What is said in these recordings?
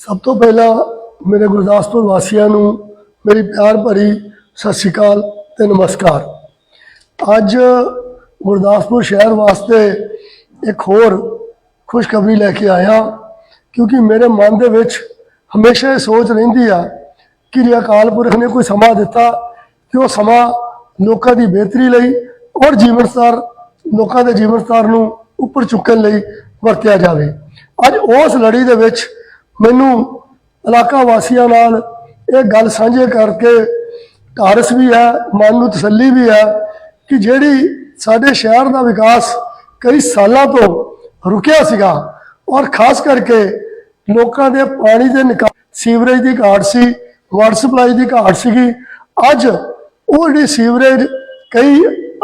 ਸਭ ਤੋਂ ਪਹਿਲਾਂ ਮੇਰੇ ਗੁਰਦਾਸਪੁਰ ਵਾਸੀਆਂ ਨੂੰ ਮੇਰੀ ਪਿਆਰ ਭਰੀ ਸਤਿ ਸ਼੍ਰੀ ਅਕਾਲ ਤੇ ਨਮਸਕਾਰ। ਅੱਜ ਗੁਰਦਾਸਪੁਰ ਸ਼ਹਿਰ ਵਾਸਤੇ ਇੱਕ ਹੋਰ ਖੁਸ਼ਖਬਰੀ ਲੈ ਕੇ ਆਇਆ, ਕਿਉਂਕਿ ਮੇਰੇ ਮਨ ਦੇ ਵਿੱਚ ਹਮੇਸ਼ਾ ਇਹ ਸੋਚ ਰਹਿੰਦੀ ਆ ਕਿ ਜੇ ਅਕਾਲ ਪੁਰਖ ਨੇ ਕੋਈ ਸਮਾਂ ਦਿੱਤਾ ਕਿ ਉਹ ਸਮਾਂ ਲੋਕਾਂ ਦੀ ਬਿਹਤਰੀ ਲਈ ਔਰ ਜੀਵਨ ਸਤਰ ਲੋਕਾਂ ਦੇ ਜੀਵਨ ਸਤਰ ਨੂੰ ਉੱਪਰ ਚੁੱਕਣ ਲਈ ਵਰਤਿਆ ਜਾਵੇ। ਅੱਜ ਉਸ ਲੜੀ ਦੇ ਵਿੱਚ ਮੈਨੂੰ ਇਲਾਕਾ ਵਾਸੀਆਂ ਨਾਲ ਇਹ ਗੱਲ ਸਾਂਝੇ ਕਰਕੇ ਢਾਰਸ ਵੀ ਹੈ, ਮਨ ਨੂੰ ਤਸੱਲੀ ਵੀ ਹੈ ਕਿ ਜਿਹੜੀ ਸਾਡੇ ਸ਼ਹਿਰ ਦਾ ਵਿਕਾਸ ਕਈ ਸਾਲਾਂ ਤੋਂ ਰੁਕਿਆ ਸੀਗਾ ਔਰ ਖਾਸ ਕਰਕੇ ਲੋਕਾਂ ਦੇ ਪਾਣੀ ਦੇ ਨਿਕਾ, ਸੀਵਰੇਜ ਦੀ ਘਾਟ ਸੀ ਵਾਟਰ ਸਪਲਾਈ ਦੀ ਘਾਟ ਸੀਗੀ, ਅੱਜ ਉਹ ਜਿਹੜੀ ਸੀਵਰੇਜ ਕਈ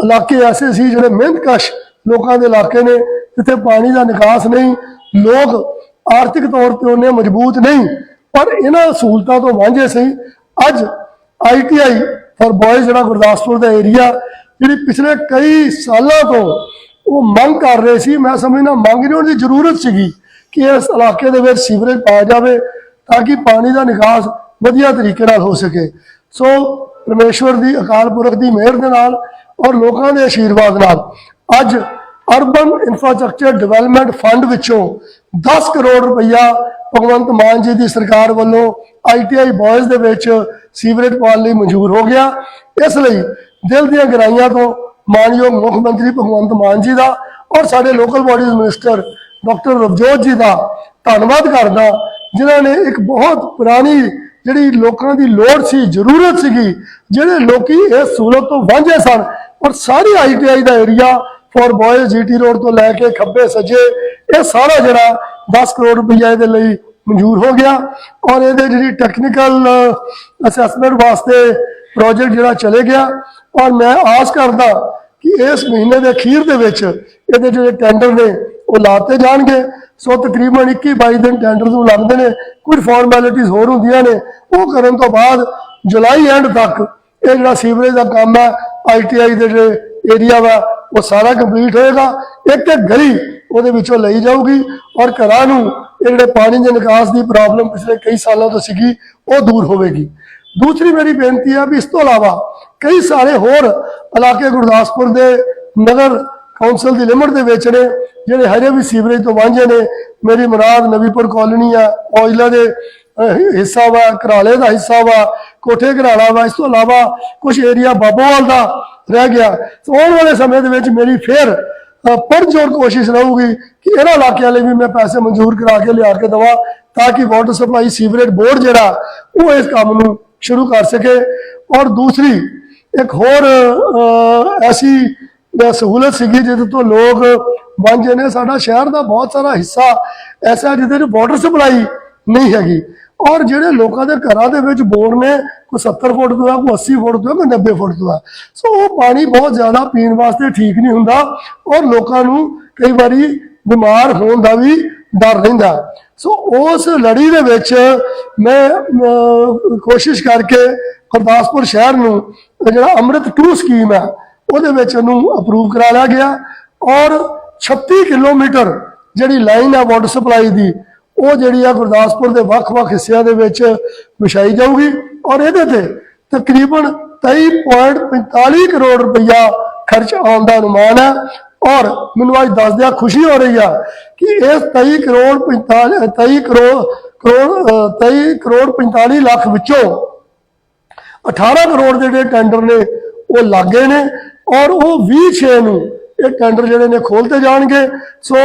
ਇਲਾਕੇ ਐਸੇ ਸੀ ਜਿਹੜੇ ਮਿਹਨਤਕਸ਼ ਲੋਕਾਂ ਦੇ ਇਲਾਕੇ ਨੇ ਜਿੱਥੇ ਪਾਣੀ ਦਾ ਨਿਕਾਸ ਨਹੀਂ, ਲੋਕ ਆਰਥਿਕ ਤੌਰ ਤੇ ਉਹਨੇ ਮਜ਼ਬੂਤ ਨਹੀਂ, ਪਰ ਇਹਨਾਂ ਸਹੂਲਤਾਂ ਤੋਂ ਵਾਂਝੇ ਸੀ। ਅੱਜ ਆਈਟੀਆਈ ਫॉर ਬॉयਜ਼ ਜਿਹੜਾ ਗੁਰਦਾਸਪੁਰ ਦਾ ਏਰੀਆ ਜਿਹੜੀ ਪਿਛਲੇ ਕਈ ਸਾਲਾਂ ਤੋਂ ਉਹ ਮੰਗ ਕਰ ਰਹੇ ਸੀ, ਮੈਂ ਸਮਝਦਾ ਮੰਗ ਨਹੀਂ ਉਹਨਾਂ ਦੀ ਜ਼ਰੂਰਤ ਸੀਗੀ ਕਿ ਇਸ ਇਲਾਕੇ ਦੇ ਵਿੱਚ ਸੀਵਰੇਜ ਪਾਇਆ ਜਾਵੇ ਤਾਂ ਕਿ ਪਾਣੀ ਦਾ ਨਿਕਾਸ ਵਧੀਆ ਤਰੀਕੇ ਨਾਲ ਹੋ ਸਕੇ। ਸੋ ਪਰਮੇਸ਼ਵਰ ਦੀ ਅਕਾਲ ਪੁਰਖ ਦੀ ਮਿਹਰ ਦੇ ਨਾਲ ਔਰ ਲੋਕਾਂ ਦੇ ਆਸ਼ੀਰਵਾਦ ਨਾਲ ਅੱਜ ਅਰਬਨ ਇਨਫਰਾਸਟ੍ਰਕਚਰ ਡਿਵੈਲਪਮੈਂਟ ਫੰਡ ਵਿੱਚੋਂ 10 ਕਰੋੜ ਰੁਪਈਆ ਭਗਵੰਤ ਮਾਨ ਜੀ ਦੀ ਸਰਕਾਰ ਵੱਲੋਂ ਆਈਟੀਆਈ ਬॉयਜ਼ ਦੇ ਵਿੱਚ ਸੀਵਰੇਜ ਪਾਉਣ ਲਈ ਮਨਜ਼ੂਰ ਹੋ ਗਿਆ। ਇਸ ਲਈ ਦਿਲ ਦੀਆਂ ਗਹਿਰਾਈਆਂ ਤੋਂ ਮਾਨਯੋਗ ਮੁੱਖ ਮੰਤਰੀ ਭਗਵੰਤ ਮਾਨ ਜੀ ਦਾ ਔਰ ਸਾਡੇ local bodies minister doctor Ravjot ji ਦਾ ਧੰਨਵਾਦ ਕਰਦਾ, ਜਿਨ੍ਹਾਂ ਨੇ ਇੱਕ ਬਹੁਤ ਪੁਰਾਣੀ ਜਿਹੜੀ ਲੋਕਾਂ ਦੀ ਲੋੜ ਸੀ, ਜ਼ਰੂਰਤ ਸੀਗੀ, ਜਿਹੜੇ ਲੋਕੀ ਇਸ ਸਹੂਲਤ ਤੋਂ ਵਾਂਝੇ ਸਨ। ਔਰ ਸਾਰੀ ITI the area for boys GT road ਤੋਂ ਲੈ ਕੇ ਖੱਬੇ ਸੱਜੇ, ਇਹ ਸਾਰਾ ਜਿਹੜਾ 10 ਕਰੋੜ ਰੁਪਈਆ ਦੇ ਲਈ ਮਨਜ਼ੂਰ ਹੋ ਗਿਆ ਔਰ ਇਹਦੇ ਜਿਹੜੀ ਟੈਕਨੀਕਲ ਅਸੈਸਮੈਂਟ ਵਾਸਤੇ ਪ੍ਰੋਜੈਕਟ ਜਿਹੜਾ ਚਲੇ ਗਿਆ ਔਰ ਮੈਂ ਆਸ ਕਰਦਾ ਕਿ ਇਸ ਮਹੀਨੇ ਦੇ ਅਖੀਰ ਦੇ ਵਿੱਚ ਇਹਦੇ ਜਿਹੜੇ ਟੈਂਡਰ ਨੇ ਉਹ ਲਾਤੇ ਜਾਣਗੇ। ਸੋ ਤਕਰੀਬਨ 21 22 ਦਿਨ ਟੈਂਡਰ ਨੂੰ ਲੱਗਦੇ ਨੇ, ਕੁਝ ਫਾਰਮੈਲਿਟੀਆਂ ਹੋਰ ਹੁੰਦੀਆਂ ਨੇ। ਉਹ ਕਰਨ ਤੋਂ ਬਾਅਦ ਜੁਲਾਈ ਐਂਡ ਤੱਕ ਇਹ ਜਿਹੜਾ ਸੀਵਰੇਜ ਦਾ ਕੰਮ ਹੈ ਆਈਟੀਆਈ ਦੇ ਜਿਹੜੇ ਏਰੀਆ ਵਾ ਉਹ ਸਾਰਾ ਕੰਪਲੀਟ ਹੋਏਗਾ। ਇੱਕ ਇੱਕ ਗਲੀ ਉਹਦੇ ਵਿੱਚੋਂ ਲਈ ਜਾਊਗੀ ਔਰ ਘਰਾਂ ਨੂੰ ਇਹ ਜਿਹੜੇ ਪਾਣੀ ਦੇ ਨਿਕਾਸ ਦੀ ਪ੍ਰੋਬਲਮ ਪਿਛਲੇ ਕਈ ਸਾਲਾਂ ਤੋਂ ਸੀਗੀ, ਉਹ ਦੂਰ ਹੋਵੇਗੀ। ਦੂਸਰੀ ਮੇਰੀ ਬੇਨਤੀ ਹੈ ਵੀ ਇਸ ਤੋਂ ਇਲਾਵਾ ਕਈ ਸਾਰੇ ਹੋਰ ਇਲਾਕੇ ਗੁਰਦਾਸਪੁਰ ਦੇ ਨਗਰ ਕੌਂਸਲ ਦੀ ਲਿਮਟ ਦੇ ਵਿੱਚ ਨੇ, ਜਿਹੜੇ ਹਜੇ ਵੀ ਸੀਵਰੇਜ ਤੋਂ ਵਾਂਝੇ ਨੇ। ਮੇਰੀ ਮੁਰਾਦ ਨਵੀਪੁਰ ਕਾਲੋਨੀ ਆ, ਔਜਲਾ ਦੇ ਹਿੱਸਾ ਵਾ ਕਰਾਲੇ ਦਾ ਹਿੱਸਾ ਵਾ। ਕੋਠੇ ਘਰਾਲਾ ਵਾ, ਇਸ ਤੋਂ ਇਲਾਵਾ ਕੁਝ ਏਰੀਆ ਬਾਬੋਵਾਲ ਦਾ ਰਹਿ ਗਿਆ। ਸੋ ਆਉਣ ਵਾਲੇ ਸਮੇਂ ਦੇ ਵਿੱਚ ਮੇਰੀ ਫੇਰ ਪਰਜੋਰ ਕੋਸ਼ਿਸ਼ ਰਹੂਗੀ ਕਿ ਇਹਨਾਂ ਇਲਾਕਿਆਂ ਲਈ ਵੀ ਮੈਂ ਪੈਸੇ ਮਨਜ਼ੂਰ ਕਰਾ ਕੇ ਲਿਆ ਕੇ ਦਵਾਂ, ਤਾਂ ਕਿ ਵਾਟਰ ਸਪਲਾਈ ਸੀਵਰੇਜ ਬੋਰਡ ਜਿਹੜਾ, ਉਹ ਇਸ ਕੰਮ ਨੂੰ ਸ਼ੁਰੂ ਕਰ ਸਕੇ। ਔਰ ਦੂਸਰੀ, ਇੱਕ ਹੋਰ ਐਸੀ ਸਹੂਲਤ ਸੀਗੀ ਜਿਹਦੇ ਤੋਂ ਲੋਕ ਵਾਂਝੇ ਨੇ। ਸਾਡਾ ਸ਼ਹਿਰ ਦਾ ਬਹੁਤ ਸਾਰਾ ਹਿੱਸਾ ਐਸਾ ਜਿਹਦੇ 'ਚ ਵਾਟਰ ਸਪਲਾਈ ਨਹੀਂ ਹੈਗੀ। ਔਰ ਜਿਹੜੇ ਲੋਕਾਂ ਦੇ ਘਰਾਂ ਦੇ ਵਿੱਚ ਬੋਰ ਨੇ, ਕੋਈ 70 ਫੁੱਟ ਤੋਂ ਆ, ਕੋਈ 80 ਫੁੱਟ ਤੋਂ ਆ, ਕੋਈ 90 ਫੁੱਟ ਤੋਂ ਆ। ਸੋ ਉਹ ਪਾਣੀ ਬਹੁਤ ਜ਼ਿਆਦਾ ਪੀਣ ਵਾਸਤੇ ਠੀਕ ਨਹੀਂ ਹੁੰਦਾ ਔਰ ਲੋਕਾਂ ਨੂੰ ਕਈ ਵਾਰੀ ਬਿਮਾਰ ਹੋਣ ਦਾ ਵੀ ਡਰ ਰਹਿੰਦਾ। ਸੋ ਉਸ ਲੜੀ ਦੇ ਵਿੱਚ ਮੈਂ ਕੋਸ਼ਿਸ਼ ਕਰਕੇ ਗੁਰਦਾਸਪੁਰ ਸ਼ਹਿਰ ਨੂੰ ਜਿਹੜਾ ਅੰਮ੍ਰਿਤ 2 ਸਕੀਮ ਹੈ, ਉਹਦੇ ਵਿੱਚ ਉਹਨੂੰ ਅਪਰੂਵ ਕਰਾ ਲਿਆ ਗਿਆ ਔਰ 36 ਕਿਲੋਮੀਟਰ ਜਿਹੜੀ ਲਾਈਨ ਹੈ ਵਾਟਰ ਸਪਲਾਈ ਦੀ ਉਹ ਜਿਹੜੀ ਆ ਗੁਰਦਾਸਪੁਰ ਦੇ ਵੱਖ-ਵੱਖ ਹਿੱਸਿਆਂ ਦੇ ਵਿੱਚ ਵਿਛਾਈ ਜਾਊਗੀ ਔਰ ਇਹਦੇ ਤੇ ਤਕਰੀਬਨ 23.45 ਕਰੋੜ ਰੁਪਈਆ ਖਰਚ ਆਉਣ ਦਾ ਅਨੁਮਾਨ ਹੈ। ਔਰ ਮੈਨੂੰ ਅੱਜ ਦੱਸਦਿਆਂ ਖੁਸ਼ੀ ਹੋ ਰਹੀ ਆ ਕਿ ਇਸ 23 ਕਰੋੜ 45 23 ਕਰੋੜ ਕਰੋੜ ਅਹ, 23 ਕਰੋੜ 45 ਲੱਖ ਵਿੱਚੋਂ 18 ਕਰੋੜ ਦੇ ਜਿਹੜੇ ਟੈਂਡਰ ਨੇ ਉਹ ਲੱਗੇ ਨੇ ਔਰ ਉਹ 26 ਨੂੰ ਇਹ ਟੈਂਡਰ ਜਿਹੜੇ ਨੇ ਖੋਲਤੇ ਜਾਣਗੇ। ਸੋ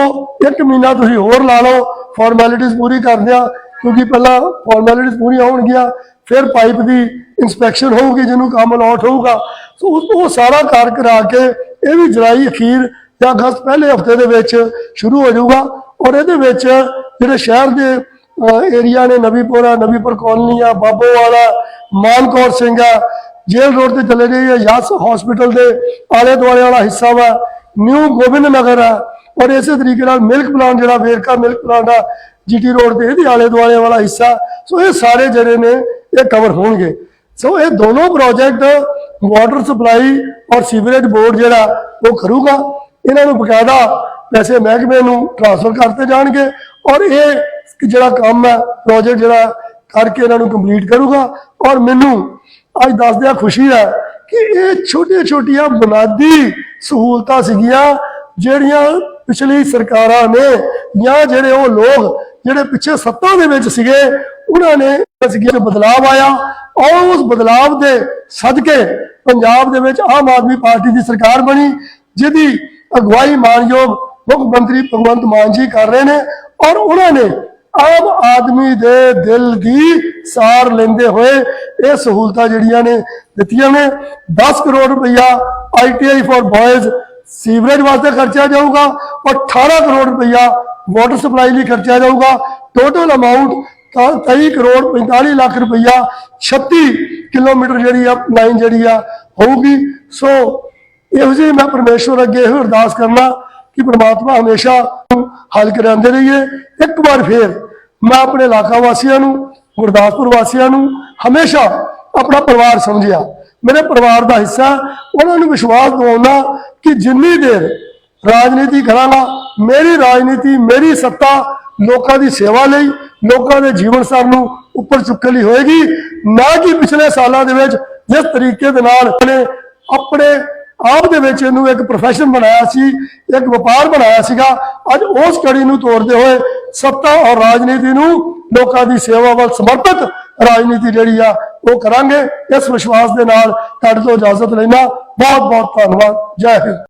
ਇੱਕ ਮਹੀਨਾ ਤੁਸੀਂ ਹੋਰ ਲਾ ਲਓ। ਫਾਰਮੈਲਿਟੀਆਂ ਪੂਰੀ ਕਰਦਿਆਂ ਕਿਉਂਕਿ ਪਹਿਲਾਂ ਫਾਰਮੈਲਿਟੀਆਂ ਪੂਰੀਆਂ ਹੋਣਗੀਆਂ, ਫਿਰ ਪਾਈਪ ਦੀ ਇਨਸਪੈਕਸ਼ਨ ਹੋਊਗੀ, ਜਿਹਨੂੰ ਕੰਮ ਅਲਾਟ ਹੋਊਗਾ। ਸੋ ਉਸ ਉਹ ਸਾਰਾ ਕਾਰ ਕਰਾ ਕੇ ਇਹ ਵੀ ਜੁਲਾਈ, ਅਖੀਰ ਜਾਂ ਅਗਸਤ ਪਹਿਲੇ ਹਫ਼ਤੇ ਦੇ ਵਿੱਚ ਸ਼ੁਰੂ ਹੋ ਜਾਊਗਾ। ਔਰ ਇਹਦੇ ਵਿੱਚ ਜਿਹੜੇ ਸ਼ਹਿਰ ਦੇ ਏਰੀਆ ਨੇ ਨਵੀਪੁਰਾ ਨਵੀਪੁਰ ਕਾਲੋਨੀ ਆ ਬਾਬੋਵਾਲਾ ਮਾਨਕੌਰ ਸਿੰਘ ਆ, ਜੇਲ੍ਹ ਰੋਡ ਤੇ ਚਲੇ ਜਾਈਏ ਯਸ ਹਸਪੀਟਲ ਦੇ ਆਲੇ ਦੁਆਲੇ ਵਾਲਾ ਹਿੱਸਾ ਵਾ। ਨਿਊ ਗੋਬਿੰਦ ਨਗਰ ਆ। ਔਰ ਇਸੇ ਤਰੀਕੇ ਨਾਲ ਮਿਲਕ ਪਲਾਂਟ ਜਿਹੜਾ ਵੇਰਕਾ ਮਿਲਕ ਪਲਾਂਟ ਆ, ਜੀਟੀ ਰੋਡ ਤੇ ਇਹਦੇ ਆਲੇ ਦੁਆਲੇ ਵਾਲਾ ਹਿੱਸਾ। ਸੋ ਇਹ ਸਾਰੇ ਜਿਹੜੇ ਨੇ, ਇਹ ਕਵਰ ਹੋਣਗੇ। ਸੋ ਇਹ ਦੋਨੋਂ ਪ੍ਰੋਜੈਕਟ ਵਾਟਰ ਸਪਲਾਈ ਔਰ ਸੀਵਰੇਜ ਬੋਰਡ ਜਿਹੜਾ, ਉਹ ਕਰੂਗਾ। ਇਹਨਾਂ ਨੂੰ ਬਕਾਇਦਾ ਪੈਸੇ ਮਹਿਕਮੇ ਨੂੰ ਟ੍ਰਾਂਸਫਰ ਕਰਤੇ ਜਾਣਗੇ। ਔਰ ਇਹ ਜਿਹੜਾ ਕੰਮ ਹੈ ਪ੍ਰੋਜੈਕਟ ਜਿਹੜਾ, ਕਰਕੇ ਇਹਨਾਂ ਨੂੰ ਕੰਪਲੀਟ ਕਰੂਗਾ। ਔਰ ਮੈਨੂੰ ਅੱਜ ਦੱਸਦਿਆਂ ਖੁਸ਼ੀ ਹੈ ਕਿ ਇਹ ਛੋਟੀਆਂ ਛੋਟੀਆਂ ਬੁਨਿਆਦੀ ਸਹੂਲਤਾਂ ਸੀਗੀਆਂ, ਜਿਹੜੀਆਂ ਪਿਛਲੀ ਸਰਕਾਰਾਂ ਨੇ ਜਾਂ ਜਿਹੜੇ ਉਹ ਲੋਕ ਜਿਹੜੇ ਪਿੱਛੇ ਸੱਤਾ ਦੇ ਵਿੱਚ ਸੀਗੇ, ਉਹਨਾਂ ਨੇ ਸੀਗੇ ਬਦਲਾਵ ਆਇਆ। ਔਰ ਉਸ ਬਦਲਾਵ ਦੇ ਸਦਕੇ ਪੰਜਾਬ ਦੇ ਵਿੱਚ ਆਮ ਆਦਮੀ ਪਾਰਟੀ ਦੀ ਸਰਕਾਰ ਬਣੀ, ਜਿਹਦੀ ਅਗਵਾਈ ਮਾਨਯੋਗ ਮੁੱਖ ਮੰਤਰੀ ਭਗਵੰਤ ਮਾਨ ਜੀ ਕਰ ਰਹੇ ਨੇ। ਔਰ ਉਹਨਾਂ ਨੇ ਆਮ ਆਦਮੀ ਦੇ ਦਿਲ ਦੀ ਸਾਰ ਲੈਂਦੇ ਹੋਏ ਇਹ ਸਹੂਲਤਾਂ ਜਿਹੜੀਆਂ ਨੇ ਦਿੱਤੀਆਂ ਨੇ। 10 ਕਰੋੜ ਰੁਪਈਆ ਆਈਟੀਆਈ ਫॉर ਬॉयਜ਼ ਸੀਵਰੇਜ ਵਾਸਤੇ ਖਰਚਿਆ ਜਾਊਗਾ ਔਰ 18 ਕਰੋੜ ਰੁਪਈਆ ਵਾਟਰ ਸਪਲਾਈ ਲਈ ਖਰਚਿਆ ਜਾਊਗਾ। ਟੋਟਲ ਅਮਾਉਂਟ 23 ਕਰੋੜ 45 ਲੱਖ ਰੁਪਈਆ 36 ਕਿਲੋਮੀਟਰ ਜਿਹੜੀ ਆ ਲਾਈਨ ਜਿਹੜੀ ਆ, ਹੋਊਗੀ। ਸੋ ਇਹੋ ਜਿਹੀ ਮੈਂ ਪਰਮੇਸ਼ਵਰ ਅੱਗੇ ਇਹੋ ਅਰਦਾਸ ਕਰਨਾ ਕਿ ਪ੍ਰਮਾਤਮਾ ਹਮੇਸ਼ਾ ਨੂੰ ਹੱਲ ਕਰਾਉਂਦੇ ਰਹੀਏ। ਇੱਕ ਵਾਰ ਫੇਰ ਮੈਂ ਆਪਣੇ ਇਲਾਕਾ ਵਾਸੀਆਂ ਨੂੰ, ਗੁਰਦਾਸਪੁਰ ਵਾਸੀਆਂ ਨੂੰ ਹਮੇਸ਼ਾ ਆਪਣਾ ਪਰਿਵਾਰ ਸਮਝਿਆ। ਮੇਰੇ ਪਰਿਵਾਰ ਦਾ ਹਿੱਸਾ, ਉਹਨਾਂ ਨੂੰ ਵਿਸ਼ਵਾਸ ਦਿਵਾਉਣਾ ਕਿ ਜਿੰਨੀ ਦੇਰ ਰਾਜਨੀਤੀ ਕਰਾਂਗਾ, ਮੇਰੀ ਰਾਜਨੀਤੀ, ਮੇਰੀ ਸੱਤਾ ਲੋਕਾਂ ਦੀ ਸੇਵਾ ਲਈ, ਲੋਕਾਂ ਦੇ ਜੀਵਨ ਸਰ ਨੂੰ ਉੱਪਰ ਚੁੱਕਣ ਲਈ ਹੋਏਗੀ, ਨਾ ਕਿ ਪਿਛਲੇ ਸਾਲਾਂ ਦੇ ਵਿੱਚ ਜਿਸ ਤਰੀਕੇ ਦੇ ਨਾਲ ਨੇ ਆਪਣੇ ਆਪ ਦੇ ਵਿੱਚ ਇਹਨੂੰ ਇੱਕ ਪ੍ਰੋਫੈਸ਼ਨ ਬਣਾਇਆ ਸੀ, ਇੱਕ ਵਪਾਰ ਬਣਾਇਆ ਸੀਗਾ। ਅੱਜ ਉਸ ਕੜੀ ਨੂੰ ਤੋੜਦੇ ਹੋਏ ਸੱਤਾ ਔਰ ਰਾਜਨੀਤੀ ਨੂੰ ਲੋਕਾਂ ਦੀ ਸੇਵਾ ਵੱਲ ਸਮਰਪਿਤ ਰਾਜਨੀਤੀ ਜਿਹੜੀ ਆ, ਉਹ ਕਰਾਂਗੇ। ਇਸ ਵਿਸ਼ਵਾਸ ਦੇ ਨਾਲ ਤੁਹਾਡੇ ਤੋਂ ਇਜਾਜ਼ਤ ਲੈਣਾ ਬਹੁਤ ਬਹੁਤ ਧੰਨਵਾਦ। ਜੈ ਹਿੰਦ।